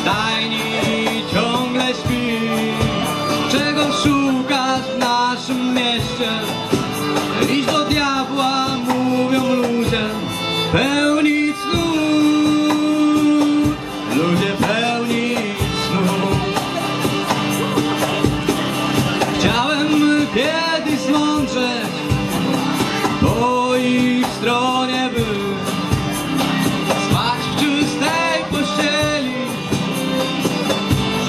stajni ciągle śpi. Czego szukasz w naszym mieście? Idź do diabła, mówią ludzie. Pełnić ludzi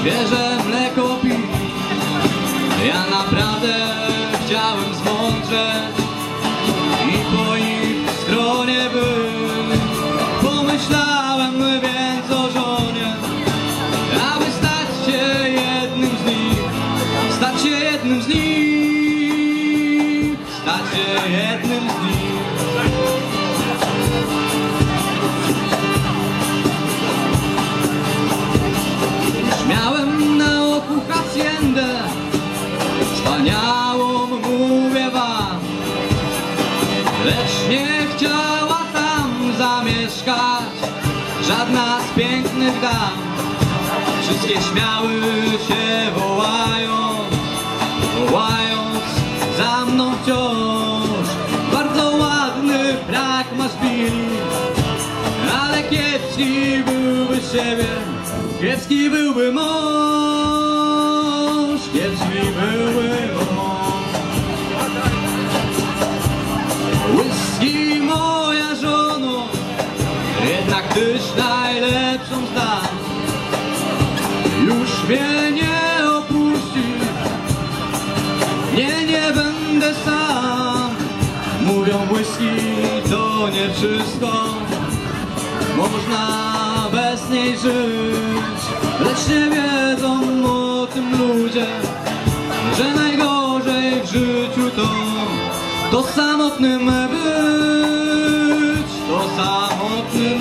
świeże mleko pić. Ja naprawdę chciałem zmądrzeć i po ich stronie być. Pomyślałem więc o żonie, aby stać się jednym z nich, stać się jednym z nich, stać się jednym z nich. Lecz nie chciała tam zamieszkać żadna z pięknych dam. Wszystkie śmiały się wołając, wołając za mną wciąż. Bardzo ładny brak masz Billy, ale kiepski byłby siebie, kiepski byłby mąż, mnie nie opuści. Nie, nie będę sam. Mówią błyski to nie wszystko. Można bez niej żyć. Lecz nie wiedzą o tym ludzie Że najgorzej w życiu to To samotnym być. To samotnym